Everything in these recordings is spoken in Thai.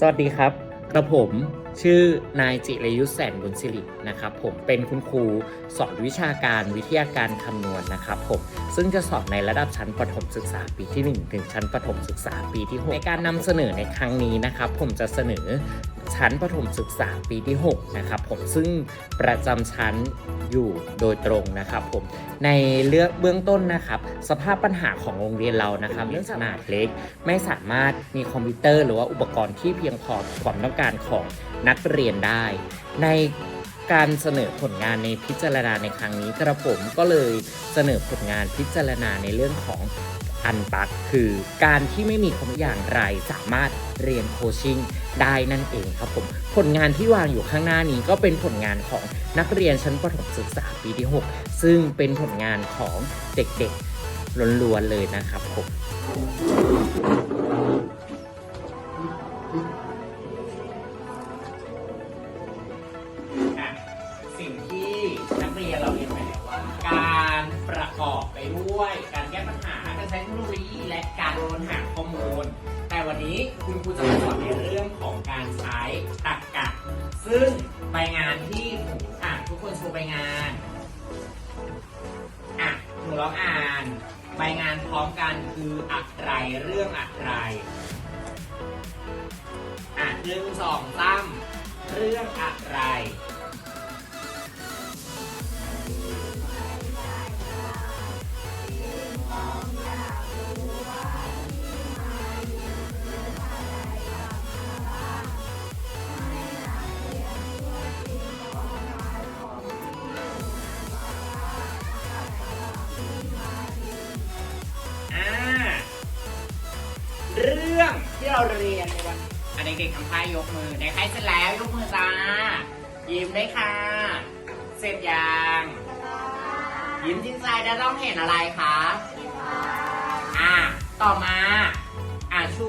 สวัสดีครับกระผมชื่อนายจิรยุทธแสนบุญสิรินะครับ ผมเป็นคุณครูสอนวิชาการวิทยาการคำนวณนะครับผมซึ่งจะสอนในระดับชั้นประถมศึกษาปีที่ 1 ถึงชั้นประถมศึกษาปีที่ 6 ในการนำเสนอในครั้งนี้นะครับ ผมจะเสนอ ชั้นประถมศึกษาปีที่ 6 นะครับผมซึ่งประจำชั้นอยู่โดยตรงนะครับผมในเรื่องเบื้องต้นนะครับ สภาพปัญหาของโรงเรียนเรานะครับเรื่องขนาดเล็ก ไม่สามารถมีคอมพิวเตอร์ หรือว่าอุปกรณ์ที่เพียงพอความต้องการของนักเรียนได้ ในการเสนอผลงานในพิจารณาในครั้งนี้กระผมก็เลยเสนอผลงานพิจารณาในเรื่องของ อันปักคือการที่ไม่มีคำอย่างไรสามารถเรียนโคชชิ่งได้นั่นเองครับผมผลงานที่วางอยู่ข้างหน้านี้ก็เป็นผลงานของนักเรียนชั้นประถมศึกษาปีที่ 6 ซึ่งเป็นผลงานของเด็กๆล้วนๆเลยนะครับผม วย การแก้ปัญหา การใช้เทคโนโลยี และการค้นหาข้อมูล แต่วันนี้คุณครูจะมาสอนในเรื่องของการใช้ตรรกะ ซึ่งใบงานที่อ่านทุกคนโชว์ใบงานอะหนูลองอ่านใบงานพร้อมกันคืออะไรเรื่องอะไรอะหนึ่งสองสามเรื่องอะไร ทำท่ายกมือในใครเสร็จแล้วยกมือจ้า ยิ้มได้ค่ะ เสร็จยัง ยิ้มจริงใจแล้วต้องเห็นอะไรคะอ่าต่อมา อ่าชู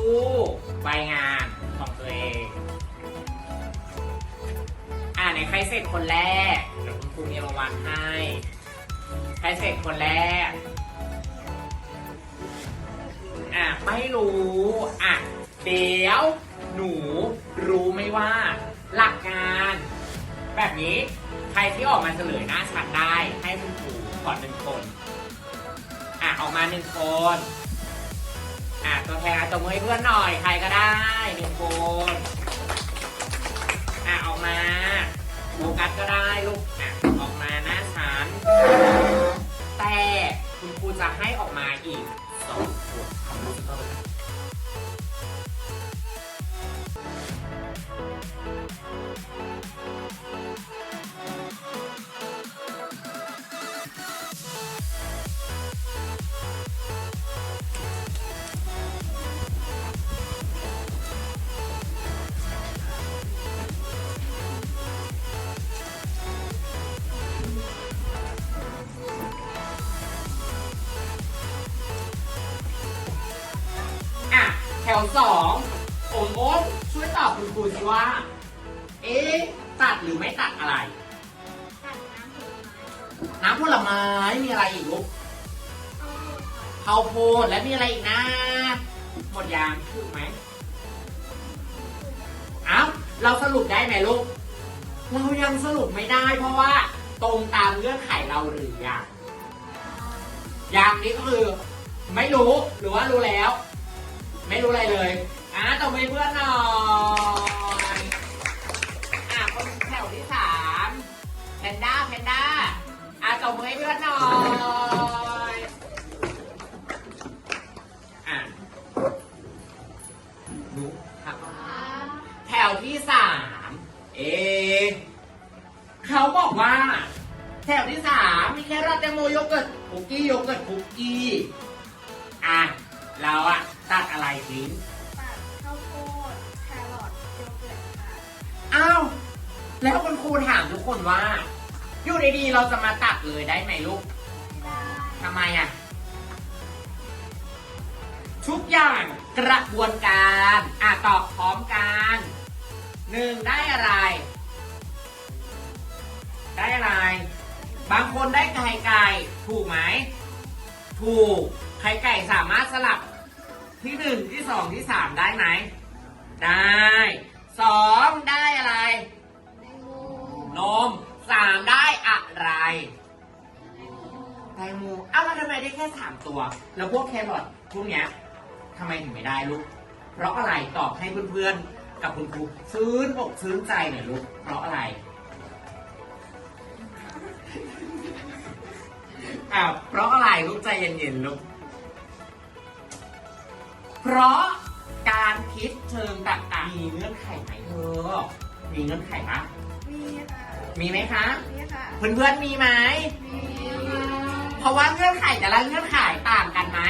ใบงานของตัวเอง อ่าในใครเสร็จคนแรกเดี๋ยวคุณครูมีรางวัลให้ ใครเสร็จคนแรกอะไม่รู้อะเดี๋ยว หนูรู้ไหมว่าหลักงานแบบนี้ใครที่ออกมาเฉลยหน้าชัดได้ให้คุณครูขอหนึ่งคนอะออกมาหนึ่งคนอะตัวแทนอะตบมือให้เพื่อนหน่อยใครก็ได้หนึ่งคนอะออกมาโฟกัสก็ได้ลูกอะออกมาหน้าชั้นแต่คุณครูจะให้ออกมาอีก วสองโอนโอนช่วยตอบคุณครูสิว่า เอ๊ะตัดหรือไม่ตัดอะไรน้ำผลไม้มีอะไรอีกลูกข้าวโพดและมีอะไรอีกนะ หมดยางถูกไหมเอ้าเราสรุปได้ไหมลูก เรายังสรุปไม่ได้เพราะว่า ตรงตามเงื่อนไขเราหรือยังยังนี่ก็คือ ไม่รู้หรือว่ารู้แล้ว ไม่รู้อะไรเลยอะตบมือเพื่อนหน่อยอะคนแถวที่สามแพนด้าแพนด้าอะตบมือให้เพื่อนหน่อยอะดูครับแถวที่สามเอเขาบอกว่า แถวที่สามมีแค่ราดแตงโมโยเกิร์ตคุกกี้โยเกิร์ตคุกกี้อะเราอะ ตัดอะไรทิ้งตัดข้าวโพดแครอทโยเกิร์ตค่ะอ้าว แล้วคุณครูถามทุกคนว่า อยู่ดีๆเราจะมาตัดเลยได้ไหมลูกได้ทำไมอะทุกอย่างกระบวนการอะตอบพร้อมกันหนึ่งได้อะไร ได้อะไร บางคนได้ไข่ไก่ ถูกไหม ถูก ไข่ไก่สามารถสลับ ที่หนึ่งที่สองที่สามได้ไหม ได้สองได้อะไร นมสามได้อะไรแตงโมเอ้าแล้วทำไมได้แค่สามตัว แล้วพวกแครอทพวกเนี้ยทำไมถึงไม่ได้ลูก เพราะอะไรตอบให้เพื่อนๆ กับคุณครูซื้นอกซื้นใจหน่อยลูก เพราะอะไรอ่าเพราะอะไรลูกใจเย็นๆลูก เพราะการคิดเชิงต่างๆมีเงื่อนไขไหมเธอ มีเงื่อนไขปะมีค่ะมีไหมคะ มีค่ะ เพื่อนๆมีไหมมีเพราะว่าเงื่อนไขแต่ละเงื่อนไขต่างกันไหม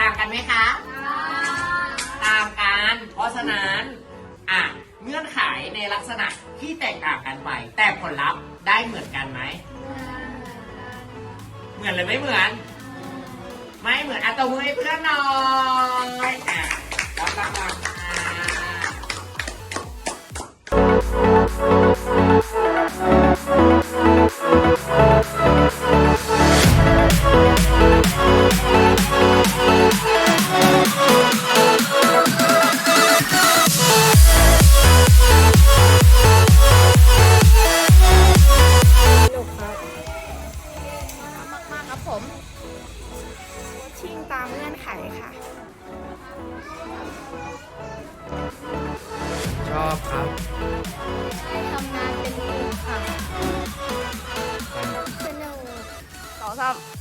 ต่างกันไหมคะ ต่างกัน เพราะฉะนั้นอะเงื่อนไขในลักษณะที่แตกต่างกันไป แต่ผลลัพธ์ได้เหมือนกันไหม เหมือนหรือไม่เหมือน ไม่เหมือนอาตวมือให้เพื่อนหน่อยอะรับรางวั ครับทำงานเป็นทีมค่ะสนุกสองสามเอ๊ะ